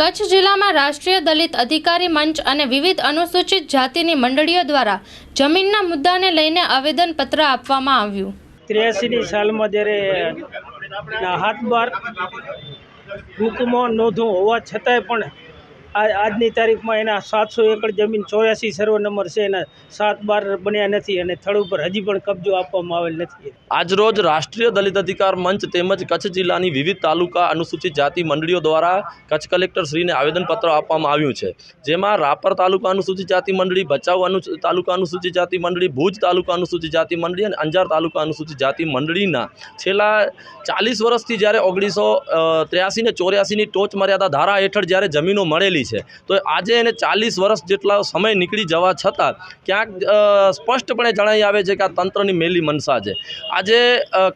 કચ્છ જિલ્લામાં રાષ્ટ્રીય દલિત અધિકારી મંચ અને વિવિધ અનુસૂચિત જાતિની મંડળીઓ દ્વારા જમીનના મુદ્દાને લઈને આવેદનપત્ર આપવામાં આવ્યું. ત્રેસીની સાલમાં જ્યારે હાથ બાર હુકમો નોંધો હોવા છતાંય પણ આજની તારીખમાં એના સાતસો એકર જમીન ચોર્યાસી સર્વે નંબર છે, એના સાત બાર બન્યા નથી અને થળ ઉપર હજી પણ કબજો આપવામાં આવેલ નથી. આજરોજ રાષ્ટ્રીય દલિત અધિકાર મંચ તેમજ કચ્છ જિલ્લાની વિવિધ તાલુકા અનુસૂચિત જાતિ મંડળીઓ દ્વારા કચ્છ કલેક્ટર શ્રીને આવેદનપત્ર આપવામાં આવ્યું છે. જેમાં રાપર તાલુકા અનુસૂચિત જાતિ મંડળી, ભચાઉ અનુ તાલુકા અનુસૂચિત જાતિ મંડળી, ભુજ તાલુકા અનુસૂચિત જાતિ મંડળી અને અંજાર તાલુકા અનુસૂચિત જાતિ મંડળીના છેલ્લા ચાલીસ વર્ષથી જ્યારે ઓગણીસો ત્ર્યાસી ને ચોર્યાસીની ટોચ મર્યાદા ધારા હેઠળ જ્યારે જમીનો મળેલી છે. તો આજે એને ચાલીસ વર્ષ જેટલા સમય નીકળી જવા છતાં ક્યાંક સ્પષ્ટપણે જણાઈ આવે છે કે આ તંત્રની મેલી મનસા છે. આજે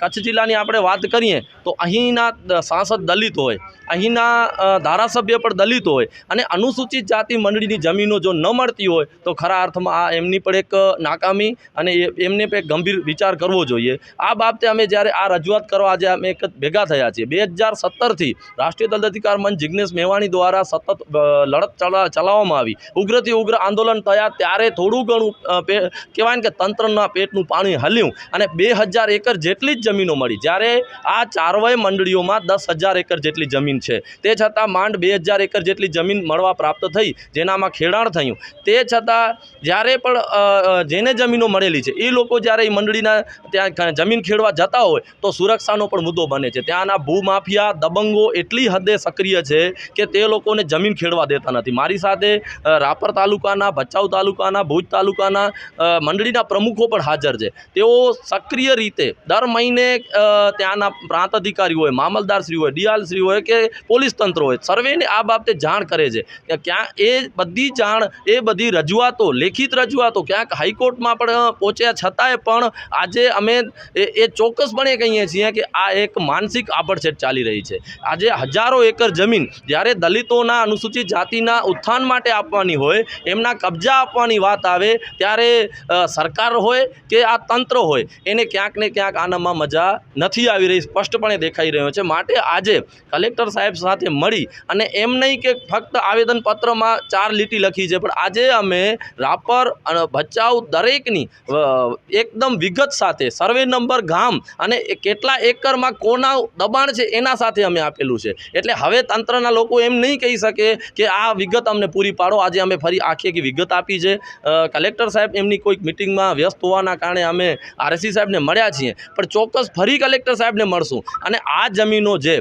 કચ્છ જિલ્લાની આપણે વાત કરીએ તો અહીંના સાંસદ દલિત હોય, અહીંના ધારાસભ્ય પણ દલિત હોય અને અનુસૂચિત જાતિ મંડળીની જમીનો જો ન મળતી હોય તો ખરા અર્થમાં આ એમની પણ એક નાકામી અને એમને પણ ગંભીર વિચાર કરવો જોઈએ. આ બાબતે અમે જ્યારે આ રજૂઆત કરવા આજે અમે એક ભેગા થયા છીએ. બે હજાર સત્તરથી રાષ્ટ્રીય દલિત અધિકાર મંચ જિજ્ઞેશ મેવાણી દ્વારા સતત લડત ચલા ચલાવવામાં આવી. ઉગ્રથી ઉગ્ર આંદોલન થયા ત્યારે થોડું ઘણું કહેવાય ને કે તંત્રના પેટનું પાણી હલ્યું અને બે હજાર એકર જેટલી જ જમીનો મળી. જ્યારે આ ચારવાય મંડળીઓમાં દસ હજાર એકર જેટલી જમીન છે. તે છતાં માંડ બે હજાર એકર જેટલી જમીન મળવા પ્રાપ્ત થઈ, જેનામાં ખેડાણ થયું. તે છતાં જ્યારે પણ જેને જમીનો મળેલી છે એ લોકો જ્યારે એ મંડળીના ત્યાં જમીન ખેડવા જતા હોય, તો સુરક્ષાનો પણ મુદ્દો બને છે. ત્યાંના ભૂમાફિયા દબંગો એટલી હદે સક્રિય છે કે તે લોકોને જમીન ખેડવા દેતા નથી. મારી સાથે રાપર તાલુકાના, ભચાઉ તાલુકાના, ભુજ તાલુકાના મંડળીના પ્રમુખો પણ હાજર છે. તેઓ સક્રિય રીતે દર મહિને ત્યાંના પ્રાંત અધિકારી હોય મામલદારશ્રી હોય ડીઆલશ્રી હોય કે પોલીસ તંત્ર હોય, સર્વેને આ બાબતે જાણ કરે છે કે ક્યાં એ બધી જાણ, એ બધી રજૂઆતો, લેખિત રજૂઆતો ક્યાંક હાઈકોર્ટમાં પણ પહોંચ્યા છતાંય પણ આજે અમે એ ચોક્કસપણે કહીએ છીએ કે આ એક માનસિક આભડછેટ ચાલી રહી છે. આજે હજારો એકર જમીન જ્યારે દલિતોના અનુસૂચિત જાતિના ઉત્થાન માટે આપવાની હોય, એમના કબજા આપવાની વાત આવે, ત્યારે સરકાર હોય કે આ તંત્ર હોય, એને ક્યાંક ને ક્યાંક આનામાં મજા નથી આવી રહી, સ્પષ્ટપણે દેખાઈ રહ્યો છે. માટે આજે કલેક્ટર સાહેબ સાથે મળી અને એમ નહીં કે ફક્ત આવેદનપત્રમાં ચાર લીટી લખી છે, પણ આજે અમે રાપર અને ભચાઉ દરેકની એકદમ વિગત સાથે સર્વે નંબર ગામ અને કેટલા એકરમાં કોના દબાણ છે, એના સાથે અમે આપેલું છે. એટલે હવે તંત્રના લોકો એમ નહીં કહી શકે કે આ વિગત અમને પૂરી પાડો. આજે અમે ફરી આખી આખી વિગત આપી છે. કલેક્ટર સાહેબ એમની કોઈક મિટિંગમાં વ્યસ્ત હોવાના કારણે અમે આરએસસી સાહેબને મળ્યા છીએ. પણ ચોક્કસ ફરી કલેક્ટર સાહેબને મળશું. અને આ જમીનો જે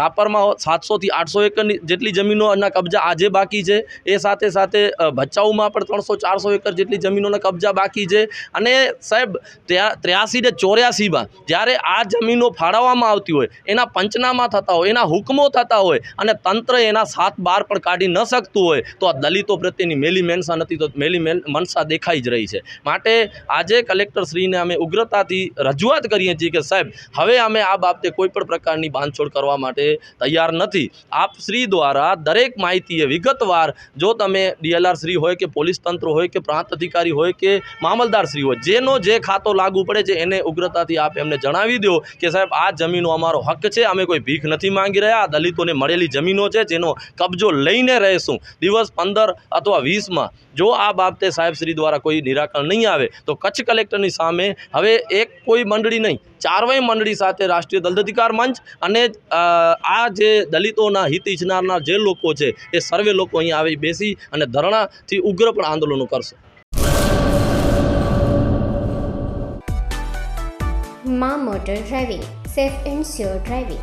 રાપરમાં સાતસોથી આઠસો એકરની જેટલી જમીનોના કબજા આજે બાકી છે. એ સાથે સાથે ભચાઉમાં પણ ત્રણસો ચારસો એકર જેટલી જમીનોના કબજા બાકી છે. અને સાહેબ, ત્યા, ત્ર્યાસી ને ચોર્યાસીમાં જ્યારે આ જમીનો ફાળવવામાં આવતી હોય, એના પંચનામા થતા હોય, એના હુકમો થતા હોય અને તંત્ર એના સાત બાર પણ કાઢી ન શકતું હોય તો આ દલિતો પ્રત્યેની મેલી મેનસા નથી તો મેલી મેન મનસા દેખાઈ જ રહી છે. માટે આજે કલેક્ટર શ્રીને અમે ઉગ્રતાથી રજૂઆત કરીએ છીએ કે સાહેબ, હવે અમે આ બાબતે કોઈ પણ પ્રકારની બાંધછોડ કરવા માટે તૈયાર નથી. આપ શ્રી દ્વારા દરેક માહિતીએ વિગતવાર, જો તમે ડીએલઆર શ્રી હોય કે પોલીસ તંત્ર હોય કે પ્રાંત અધિકારી હોય કે મામલદાર શ્રી હોય, જેનો જે ખાતો લાગુ પડે છે એને ઉગ્રતાથી આપ એમને જણાવી દો કે સાહેબ, આ જમીનો અમારો હક છે, અમે કોઈ ભીખ નથી માંગી રહ્યા, આ દલિતોને મળેલી જમીનો છે જેનો કબજો લઈને રહેશું. દિવસ પંદર અથવા વીસમાં જો આ બાબતે સાહેબ શ્રી દ્વારા કોઈ નિરાકરણ નહીં આવે, તો કચ્છ કલેક્ટરની સામે હવે એક કોઈ મંડળી નહીં, ચારવાય મંડળી સાથે રાષ્ટ્રીય દલિત અધિકાર મંચ અને આ જે દલિતોના હિત ઈચ્છનારના જે લોકો છે, એ સર્વે લોકો અહીં આવી બેસી અને ધરણાથી ઉગ્ર પણ આંદોલનો કરશે. મા motor driving, safe and sure driving.